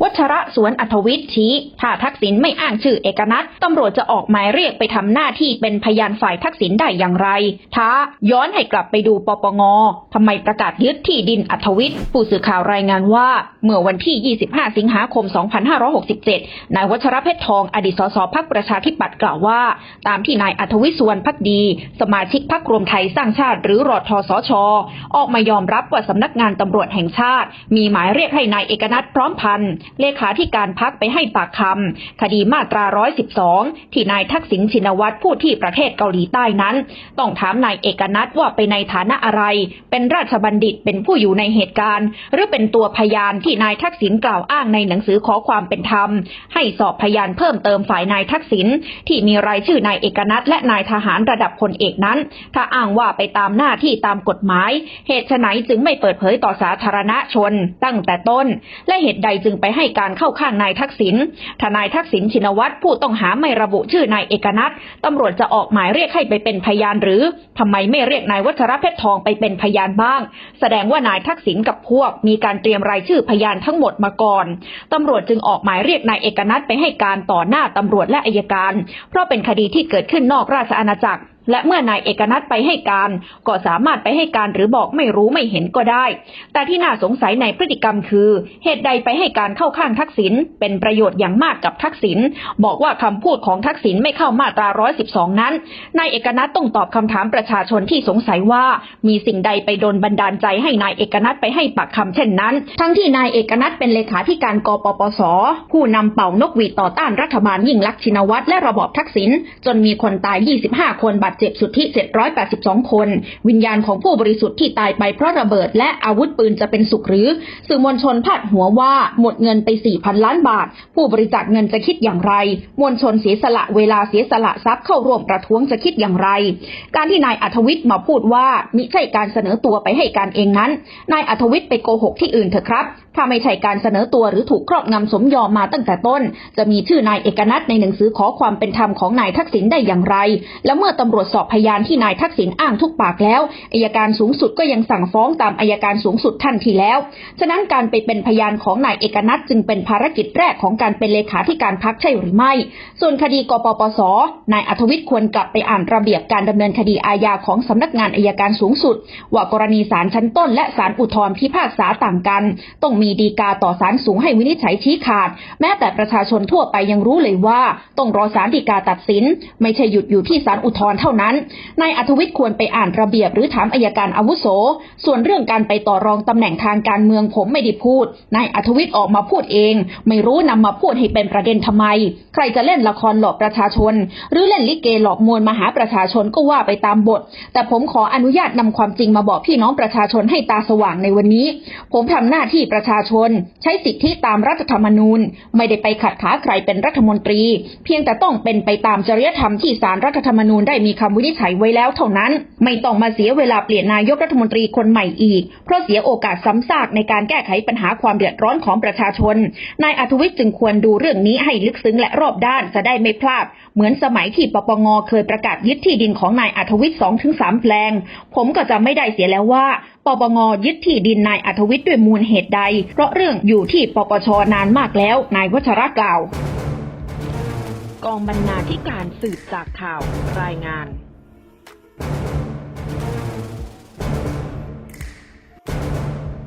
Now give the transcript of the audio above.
วัชระสวนอัธวิทย์ชี้ถ้าทักษิณไม่อ้างชื่อเอกนัทตำรวจจะออกหมายเรียกไปทำหน้าที่เป็นพยานฝ่ายทักษิณได้อย่างไร ท้าย้อนให้กลับไปดูปปงทำไมประกาศยึดที่ดินอัธวิทย์ผู้สื่อข่าวรายงานว่า เมื่อวันที่ 25 สิงหาคม 2567 นายวัชระเพชรทองอดีตสสพักประชาธิปัตย์กล่าวว่า ตามที่นายอัธวิทย์สวรรณพักดี สมาชิกพักรวมไทยสร้างชาติหรือรอทสช ออกมายอมรับว่าสำนักงานตำรวจแห่งชาติ มีหมายเรียกให้นายเอกนัทพร้อมพันธ์เลขาธิการพักไปให้ปากคำคดีมาตรา 112 ที่นายทักษิณชินวัตรผู้ที่ประเทศเกาหลีใต้นั้น ต้องถามนายเอกนัทว่าไปในฐานะอะไร เป็นราชบัณฑิตเป็นผู้อยู่ในเหตุการณ์ หรือเป็นตัวพยานที่นายทักษิณกล่าวอ้างในหนังสือขอความเป็นธรรม ให้สอบพยานเพิ่มเติมฝ่ายนายทักษิณที่มีรายชื่อนายเอกนัทและนายทหารระดับพลเอกนั้น ถ้าอ้างว่าไปตามหน้าที่ตามกฎหมาย เหตุไฉนจึงไม่เปิดเผยต่อสาธารณชนตั้งแต่ต้น และเหตุใดจึงไปให้การเข้าข้างนายทักษิณถ้านายทักษิณชินวัตรผู้ต้องหาไม่ระบุชื่อนายเอกนัทตำรวจจะออกหมายเรียกให้ไปเป็นพยานหรือทำไมไม่เรียกนายวัชรเพชรทองไปเป็นพยานบ้าง แสดงว่านายทักษิณกับพวกมีการเตรียมรายชื่อพยานทั้งหมดมาก่อนตำรวจจึงออกหมายเรียกนายเอกนัทไปให้การต่อหน้าตำรวจและอายการ เพราะเป็นคดีที่เกิดขึ้นนอกราชอาณาจักรและเมื่อนายเอกนัทไปให้การ ก็สามารถไปให้การหรือบอกไม่รู้ไม่เห็นก็ได้ แต่ที่น่าสงสัยในพฤติกรรมคือ เหตุใดไปให้การเข้าข้างทักษิณเป็นประโยชน์อย่างมากกับทักษิณบอกว่าคำพูดของทักษิณไม่เข้ามาตรา 112 นั้นนายเอกนัทต้องตอบคำถามประชาชนที่สงสัยว่า มีสิ่งใดไปโดนบันดาลใจให้นายเอกนัทไปให้ปากคำเช่นนั้น ทั้งที่นายเอกนัทเป็นเลขาธิการกปปส ผู้นำเป่านกหวีดต่อต้านรัฐบาลยิ่งลักษณ์ชินวัตรและระบอบทักษิณจนมีคนตาย 25 คนบาดเจ็บจ็บสุทธิ 782 คน วิญญาณของผู้บริสุทธิ์ที่ตายไปเพราะระเบิดและอาวุธปืนจะเป็นสุขหรือ สื่อมวลชนพาดหัวว่าหมดเงินไป 4,000 ล้านบาท ผู้บริจาคเงินจะคิดอย่างไร มวลชนเสียสละเวลาเสียสละทรัพย์เข้าร่วมประท้วงจะคิดอย่างไร การที่นายอัธวิทย์มาพูดว่ามิใช่การเสนอตัวไปให้การเองนั้น นายอัธวิทย์ไปโกหกที่อื่นเถอะครับถ้าไม่ใช่การเสนอตัวหรือถูกครอบงำสมยอมมาตั้งแต่ต้น จะมีชื่อนายเอกนัทในหนังสือขอความเป็นธรรมของนายทักษิณได้อย่างไร และเมื่อตำรวจสอบพยานที่นายทักษิณอ้างทุกปากแล้วอายการสูงสุดก็ยังสั่งฟ้องตามอายการสูงสุดทันทีแล้ว ฉะนั้นการไปเป็นพยานของนายเอกนัทจึงเป็นภารกิจแรกของการเป็นเลขาธิการพักใช่หรือไม่ ส่วนคดีกปปส นายอัธวิทย์ควรกลับไปอ่านระเบียบการดำเนินคดีอาญาของสำนักงานอายการสูงสุด ว่ากรณีศาลชั้นต้นและศาลอุทธรณ์พิพากษาต่างกันต้องมีดีกาต่อศาลสูงให้วินิจฉัยชี้ขาด แม้แต่ประชาชนทั่วไปยังรู้เลยว่า ต้องรอศาลฎีกาตัดสิน ไม่ใช่หยุดอยู่ที่ศาลอุทธรณ์เท่านั้นนายอัธวิทย์ควรไปอ่านระเบียบหรือถามอายการอาวุโส ส่วนเรื่องการไปต่อรองตำแหน่งทางการเมืองผมไม่ได้พูดนายอัธวิทย์ออกมาพูดเอง ไม่รู้นำมาพูดให้เป็นประเด็นทำไม ใครจะเล่นละครหลอกประชาชน หรือเล่นลิเกหลอกมวลมหาประชาชนก็ว่าไปตามบท แต่ผมขออนุญาตนำความจริงมาบอกพี่น้องประชาชนให้ตาสว่างในวันนี้ ผมทำหน้าที่ประชาชน ใช้สิทธิตามรัฐธรรมนูญ ไม่ได้ไปขัดขาใครเป็นรัฐมนตรี เพียงแต่ต้องเป็นไปตามจริยธรรมที่ศาลรัฐธรรมนูญได้มีคำวินิจฉัยไว้แล้วเท่านั้น ไม่ต้องมาเสียเวลาเปลี่ยนนายกรัฐมนตรีคนใหม่อีก เพราะเสียโอกาสซ้ำซากในการแก้ไขปัญหาความเดือดร้อนของประชาชน นายอัธวิทย์จึงควรดูเรื่องนี้ให้ลึกซึ้งและรอบด้านจะได้ไม่พลาด เหมือนสมัยที่ปปงเคยประกาศยึดที่ดินของนายอัธวิทย์สองถึงสามแปลง ผมก็จะไม่ได้เสียแล้วว่าปปงยึดที่ดินนายอัธวิทย์ด้วยมูลเหตุใดเพราะเรื่องอยู่ที่ปปชนานมากแล้ว นายวัชระกล่าว กองบรรณาธิการสืบจากข่าวรายงาน